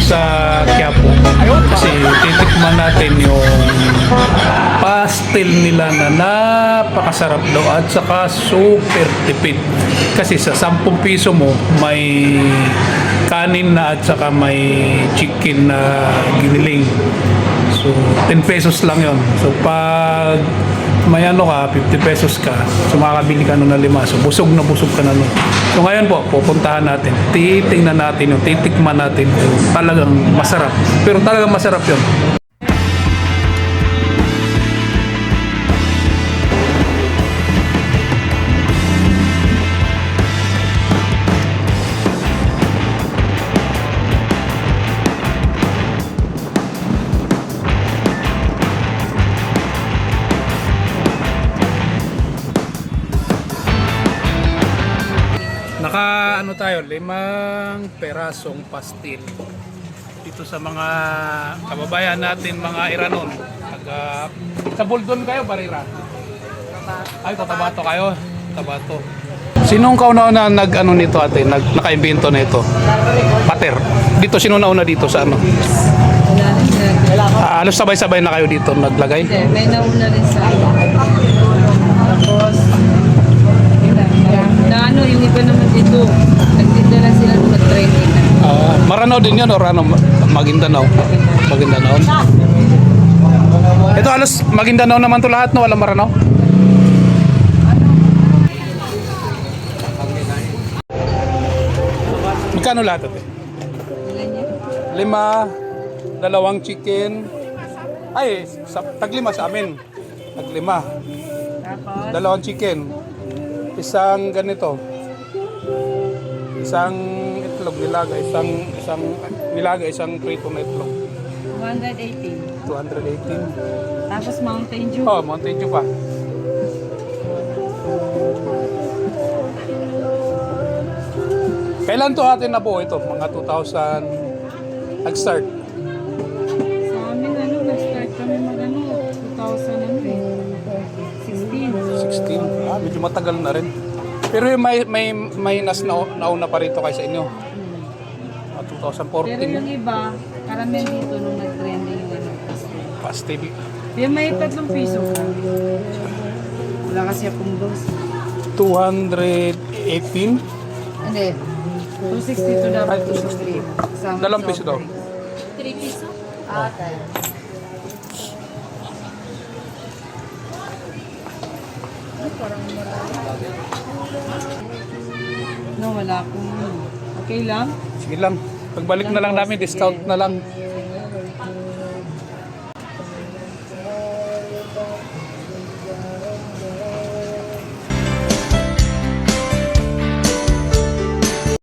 sa Quiapo. Kasi titikman natin yung pastel nila na napakasarap daw at saka super tipid. Kasi sa 10 piso mo may kanin na at saka may chicken na giniling. So 10 pesos lang yon. So pag may ano ka, 50 pesos ka, so makakabili ka nun na lima. So busog na busog ka na nun. So ngayon po, pupuntahan natin, titingnan natin yung titikman natin talagang masarap. Pero talagang masarap yun. Naka ano tayo, limang perasong pastil. Dito sa mga kababayan natin, mga Iranon. Taga, sa Buldon kayo, Barira? Ay, Cotabato kayo. Cotabato. Sinong kauna-una nag ano nito ate, nag nakaimbento na ito? Pater. Dito sino nauna dito sa ano? Ah, halos sabay-sabay na kayo dito naglagay? Hindi, may nauna rin sa akin. Tapos, na ano, yung iba naman dito, nagtinda lang sila nung mag-training na. Maranao din yun or ano? Maguindanao? Maguindanao. Ito halos Maguindanao naman to lahat no? Walang Maranao? Magkano lahat ate? Lima, dalawang chicken. Ay, sa, taglima sa amin. Taglima. Dalawang chicken. Isang ganito. Isang itlog nilaga, isang isang nilaga, isang prito na itlog. 118. 218. Tapos Mountain Dew. Oh, Mountain Dew pa. Kailan to atin nabuo ito? Mga 2000 nag-start. Sa amin, ano, nag-start kami mag ano, 2000 ano eh. 16. 16. Ah, medyo matagal na rin. Pero may may may nas na nauna pa rito kaysa inyo. Ah, Pero 2014 yung iba, karamihan dito nung nag-trending yung ano. pastel. Yung may tatlong piso ka. Wala kasi akong dos. 218. Hindi. 262 dapat Ay, 263. Kasama Dalawang soft piso daw. drink. 3 piso? Ah, tayo. No, wala akong ano. Okay lang? Sige lang. Pagbalik na lang namin, discount na lang.